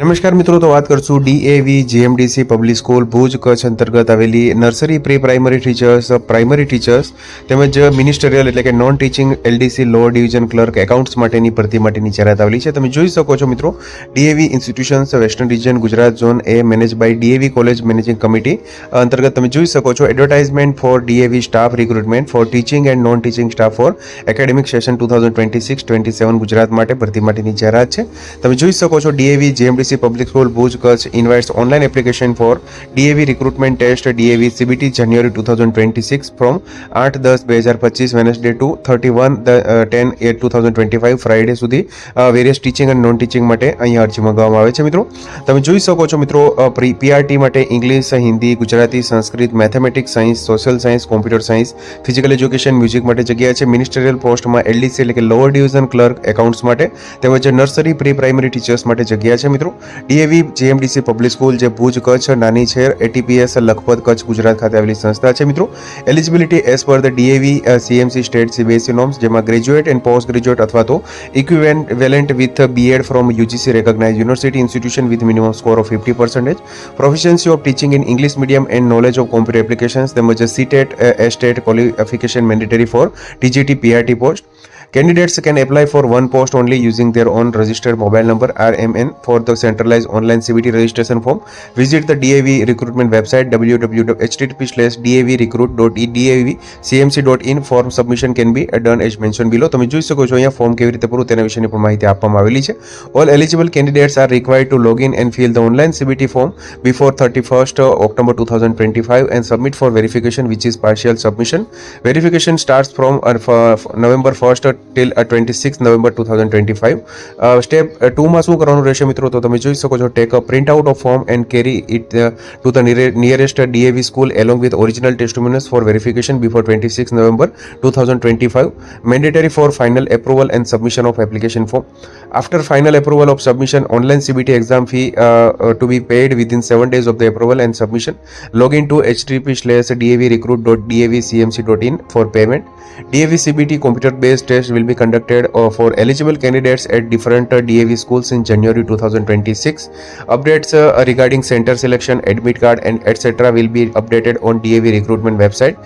નમસ્કાર મિત્રો તો વાત કર છું DAV JMDC public school Bhuj ક અંતર્ગત આવેલી nursery pre primary teachers primary teachers તેમાં જે મિનિસ્ટરિયલ એટલે કે non teaching LDC lower division clerk accounts માટેની ભરતી માટેની જાહેરાત આવેલી છે તમે જોઈ શકો છો મિત્રો DAV institutions western region Gujarat zone A manage by DAV college managing committee અંતર્ગત તમે જોઈ શકો છો advertisement for DAV staff recrruitment for teaching and non teaching staff for academic session 2026 27 Gujarat માટે ભરતી માટેની જાહેરાત છે તમે જોઈ શકો છો DAV JMDC DCC public school Bhuj Kutch invites online application for DAV recruitment test DAV CBT January two thousand twenty six from આઠ દસ બે હજાર પચીસ Wednesday to thirty one ten at two thousand twenty five Friday સુધી various teaching અને non teaching માટે અહીંયા અરજી મંગાવવામાં આવે છે મિત્રો તમે જોઈ શકો છો મિત્રો પીઆરટી માટે English Hindi Gujarati Sanskrit mathematics science social science computer science physical education music માટે જગ્યા છે મિનિસ્ટરિયલ પોસ્ટમાં એલડીસી એટલે કે લોઅર ડિવિઝન ક્લર્ક એકાઉન્ટ્સ માટે તેમજ નર્સરી પ્રી પ્રાઇમરી ટીચર્સ માટે જગ્યા છે મિત્રો ડીએવી જીએમડીસી પબ્લિક સ્કૂલ જે ભુજ કચ્છ નાની છેર એટીપીએસ લખપત કચ્છ ગુજરાત ખાતે આવેલી સંસ્થા છે મિત્રો eligibility as per the DAV CMC state CBSE norms e જેમાં ગ્રેજ્યુએટ એન્ડ પોસ્ટ ગ્રેજ્યુએટ અથવા તો ઇક્વિવેન્ટ વેલેન્ટ with BEd from UGC recognise university institution with minimum score of fifty percentage proficiency of teaching in English medium and knowledge of computer applications તેમજ CTET STET qualification mandatory for TGT PRT post Candidates can apply for one post only using their own registered mobile number RMN for the centralized online CBT registration form. Visit the DAV recruitment website www.http://davrecruit.edavcmc.in. Form submission can be done as mentioned below. તમે જોઈ શકો છો અહીંયા form કેવી રીતે ભરવું તેના વિશેની પણ માહિતી આપવામાં આવેલી છે. All eligible candidates are required to log in and fill the online CBT form before 31st October 2025 and submit for verification which is partial submission. Verification starts from uh, November 1st till twenty six November two thousand twenty five step ટુમાં શું કરવાનું રહેશે મિત્રો તો તમે જોઈ શકો છો take a print out of form and carry it to the nearest DAV school along with original testimonials for verification before twenty six November two thousand twenty five mandatory for final approval and submission of application form after final approval of submission online CBT exam fee to be paid within seven days of the approval and submission log into http slash dav recruit.davcmc.in for payment. DAV CBT computer based test will be conducted uh, for eligible candidates at different uh, DAV schools in January 2026. Updates uh, regarding center selection, admit card and etc. will be updated on DAV recruitment website.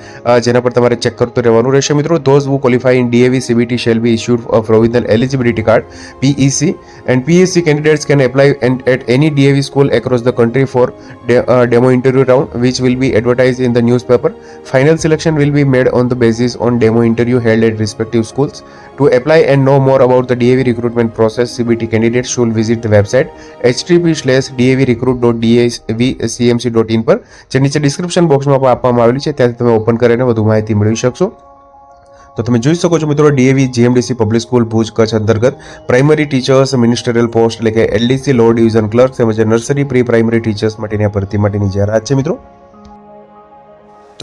જેના check તમારે who qualify in DAV CBT shall be issued a provisional eligibility card PEC and PEC candidates can apply and at any DAV school across the country for de- uh, demo interview round which will be advertised in the newspaper final selection will be made on the basis on demo interview held at respective schools To apply and know more about the DAV recruitment process, CBT candidates should visit the website http slash davrecruit.davcmc.in પર જે નીચે description બોક્સમાં આપવામાં આવેલી છે ત્યાંથી તમે open કરીને વધુ માહિતી મેળવી શકશો તો તમે જોઈ શકો છો મિત્રો DAV GMDC public school Bhuj Kutch અંતર્ગત પ્રાઇમરી ટીચર્સ મિનિસ્ટરિયલ પોસ્ટ એટલે કે એલડીસી લો ડિવિઝન ક્લર્ક તેમજ નર્સરી પ્રી પ્રાઇમરી ટીચર્સ માટેની આ ભરતી માટેની જાહેરાત છે મિત્રો